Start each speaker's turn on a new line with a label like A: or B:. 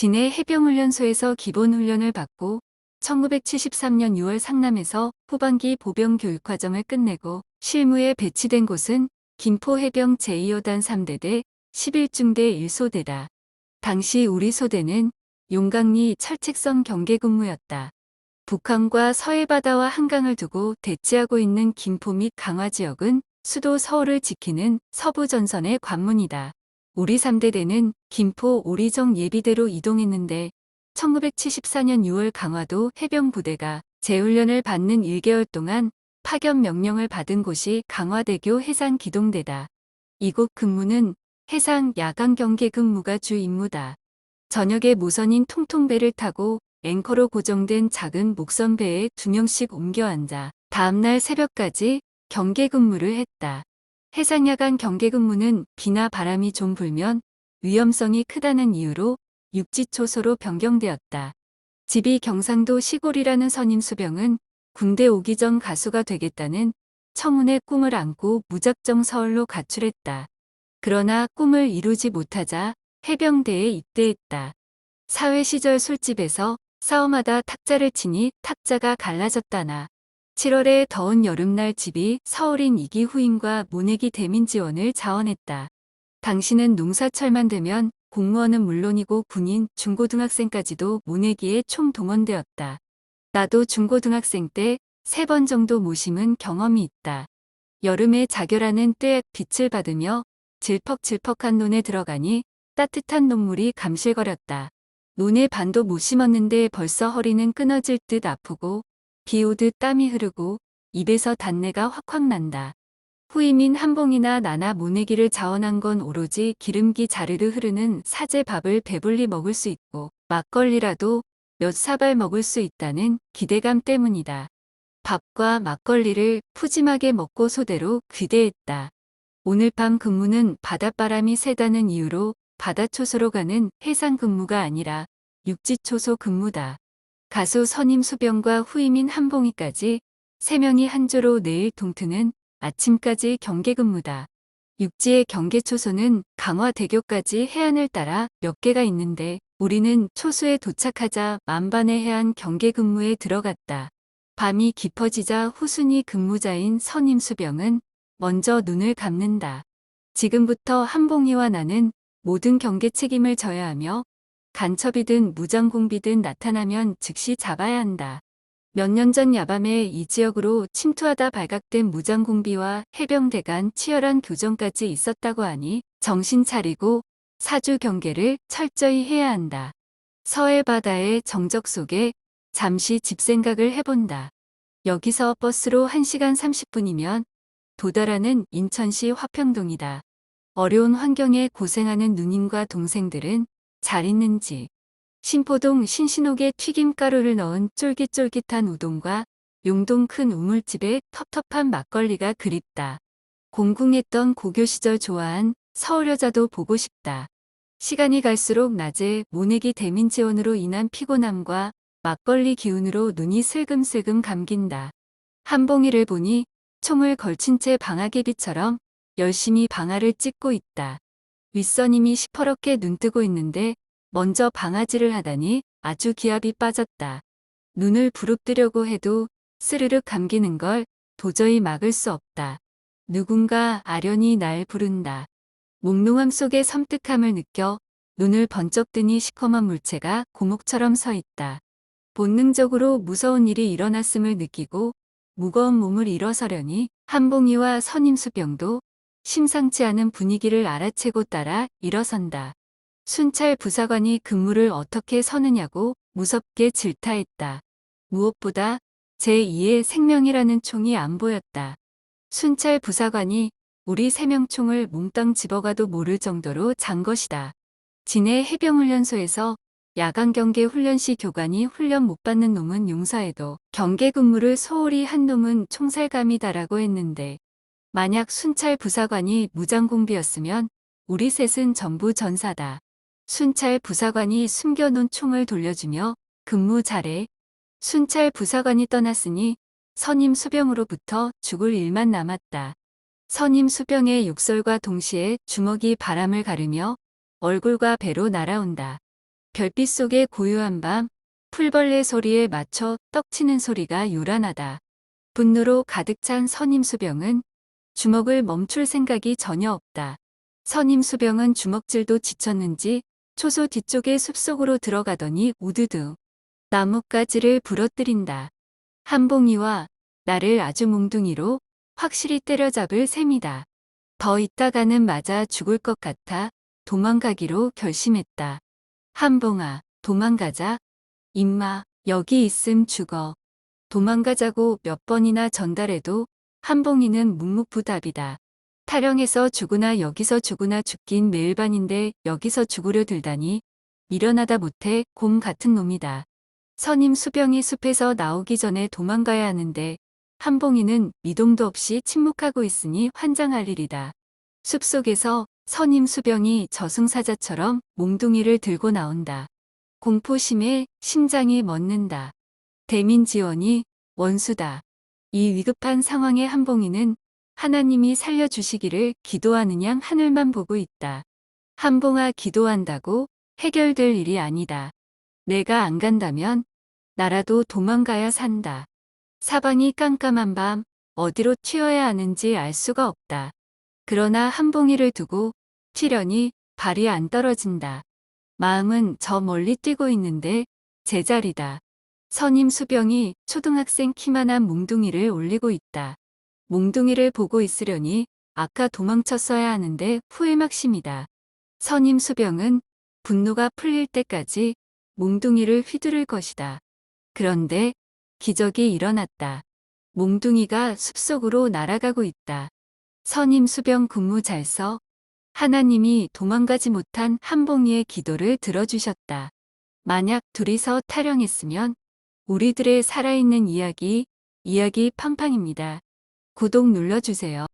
A: 진해 해병훈련소에서 기본 훈련을 받고 1973년 6월 상남에서 후반기 보병 교육 과정을 끝내고 실무에 배치된 곳은 김포 해병 제2호단 3대대 11중대 1소대다. 당시 우리 소대는 용강리 철책선 경계근무였다. 북한과 서해바다와 한강을 두고 대치하고 있는 김포 및 강화 지역은 수도 서울을 지키는 서부전선의 관문이다. 우리 3대대는 김포 오리정 예비대로 이동했는데 1974년 6월 강화도 해병부대가 재훈련을 받는 1개월 동안 파견 명령을 받은 곳이 강화대교 해상 기동대다. 이곳 근무는 해상 야간 경계 근무가 주 임무다. 저녁에 무선인 통통배를 타고 앵커로 고정된 작은 목선배에 두 명씩 옮겨 앉아 다음날 새벽까지 경계 근무를 했다. 해상야간 경계 근무는 비나 바람이 좀 불면 위험성이 크다는 이유로 육지초소로 변경되었다. 집이 경상도 시골이라는 선임 수병은 군대 오기 전 가수가 되겠다는 청운의 꿈을 안고 무작정 서울로 가출했다. 그러나 꿈을 이루지 못하자 해병대에 입대했다. 사회 시절 술집에서 싸움하다 탁자를 치니 탁자가 갈라졌다나 7월의 더운 여름날 집이 서울인 이기 후임과 모내기 대민 지원을 자원했다. 당신은 농사철만 되면 공무원은 물론이고 군인, 중고등학생까지도 모내기에 총 동원되었다. 나도 중고등학생 때 세 번 정도 모심은 경험이 있다. 여름에 자결하는 떼 빛을 받으며 질퍽질퍽한 논에 들어가니 따뜻한 녹물이 감실거렸다. 논에 반도 못 심었는데 벌써 허리는 끊어질 듯 아프고 비 오듯 땀이 흐르고 입에서 단내가 확확 난다. 후임인 한봉이나 나나 모내기를 자원한 건 오로지 기름기 자르르 흐르는 사제 밥을 배불리 먹을 수 있고 막걸리라도 몇 사발 먹을 수 있다는 기대감 때문이다. 밥과 막걸리를 푸짐하게 먹고 소대로 귀대했다. 오늘 밤 근무는 바닷바람이 세다는 이유로 바다초소로 가는 해상 근무가 아니라 육지초소 근무다. 가수 선임 수병과 후임인 한봉이까지 세 명이 한 조로 내일 동트는 아침까지 경계 근무다. 육지의 경계 초소는 강화대교까지 해안을 따라 몇 개가 있는데 우리는 초소에 도착하자 만반의 해안 경계 근무에 들어갔다. 밤이 깊어지자 후순위 근무자인 선임 수병은 먼저 눈을 감는다. 지금부터 한봉이와 나는 모든 경계 책임을 져야 하며 간첩이든 무장공비든 나타나면 즉시 잡아야 한다. 몇 년 전 야밤에 이 지역으로 침투하다 발각된 무장공비와 해병대 간 치열한 교전까지 있었다고 하니 정신 차리고 사주 경계를 철저히 해야 한다. 서해 바다의 정적 속에 잠시 집 생각을 해본다. 여기서 버스로 1시간 30분이면 도달하는 인천시 화평동이다. 어려운 환경에 고생하는 누님과 동생들은 잘 있는지 신포동 신신옥에 튀김가루를 넣은 쫄깃쫄깃한 우동과 용동 큰 우물집에 텁텁한 막걸리가 그립다. 공궁했던 고교 시절 좋아한 서울 여자도 보고 싶다. 시간이 갈수록 낮에 모내기 대민 지원으로 인한 피곤함과 막걸리 기운으로 눈이 슬금슬금 감긴다. 한봉이를 보니 총을 걸친 채 방아개비처럼 열심히 방아를 찍고 있다. 윗선임이 시퍼렇게 눈뜨고 있는데 먼저 방아질을 하다니 아주 기압이 빠졌다. 눈을 부릅뜨려고 해도 스르륵 감기는 걸 도저히 막을 수 없다. 누군가 아련히 날 부른다. 몽롱함 속의 섬뜩함을 느껴 눈을 번쩍 뜨니 시커먼 물체가 고목처럼 서 있다. 본능적으로 무서운 일이 일어났음을 느끼고 무거운 몸을 일어서려니 한봉이와 선임수병도 심상치 않은 분위기를 알아채고 따라 일어선다. 순찰 부사관이 근무를 어떻게 서느냐고 무섭게 질타했다. 무엇보다 제2의 생명이라는 총이 안 보였다. 순찰 부사관이 우리 세명 총을 몽땅 집어가도 모를 정도로 잔 것이다. 진해 해병훈련소에서 야간 경계 훈련 시 교관이 훈련 못 받는 놈은 용서해도 경계 근무를 소홀히 한 놈은 총살감이다라고 했는데 만약 순찰 부사관이 무장공비였으면 우리 셋은 전부 전사다. 순찰 부사관이 숨겨놓은 총을 돌려주며 근무 잘해. 순찰 부사관이 떠났으니 선임 수병으로부터 죽을 일만 남았다. 선임 수병의 육설과 동시에 주먹이 바람을 가르며 얼굴과 배로 날아온다. 별빛 속의 고요한 밤, 풀벌레 소리에 맞춰 떡치는 소리가 요란하다. 분노로 가득 찬 선임 수병은 주먹을 멈출 생각이 전혀 없다. 선임 수병은 주먹질도 지쳤는지 초소 뒤쪽의 숲속으로 들어가더니 우두두 나뭇가지를 부러뜨린다. 한봉이와 나를 아주 몽둥이로 확실히 때려잡을 셈이다. 더 있다가는 맞아 죽을 것 같아 도망가기로 결심했다. 한봉아, 도망가자. 임마, 여기 있음 죽어. 도망가자고 몇 번이나 전달해도 한봉이는 묵묵부답이다. 타령해서 죽으나 여기서 죽으나 죽긴 매일반인데 여기서 죽으려 들다니 미련하다 못해 곰 같은 놈이다. 선임 수병이 숲에서 나오기 전에 도망가야 하는데 한봉이는 미동도 없이 침묵하고 있으니 환장할 일이다. 숲속에서 선임 수병이 저승사자처럼 몽둥이를 들고 나온다. 공포심에 심장이 멎는다. 대민 지원이 원수다. 이 위급한 상황에 한봉이는 하나님이 살려주시기를 기도하는 양 하늘만 보고 있다. 한봉아 기도한다고 해결될 일이 아니다. 내가 안 간다면 나라도 도망가야 산다. 사방이 깜깜한 밤 어디로 튀어야 하는지 알 수가 없다. 그러나 한봉이를 두고 튀려니 발이 안 떨어진다. 마음은 저 멀리 뛰고 있는데 제자리다. 선임 수병이 초등학생 키만한 몽둥이를 올리고 있다. 몽둥이를 보고 있으려니 아까 도망쳤어야 하는데 후회막심이다. 선임 수병은 분노가 풀릴 때까지 몽둥이를 휘두를 것이다. 그런데 기적이 일어났다. 몽둥이가 숲속으로 날아가고 있다. 선임 수병 근무 잘 써. 하나님이 도망가지 못한 한 봉이의 기도를 들어주셨다. 만약 둘이서 타령했으면 우리들의 살아있는 이야기, 이야기 팡팡입니다. 구독 눌러주세요.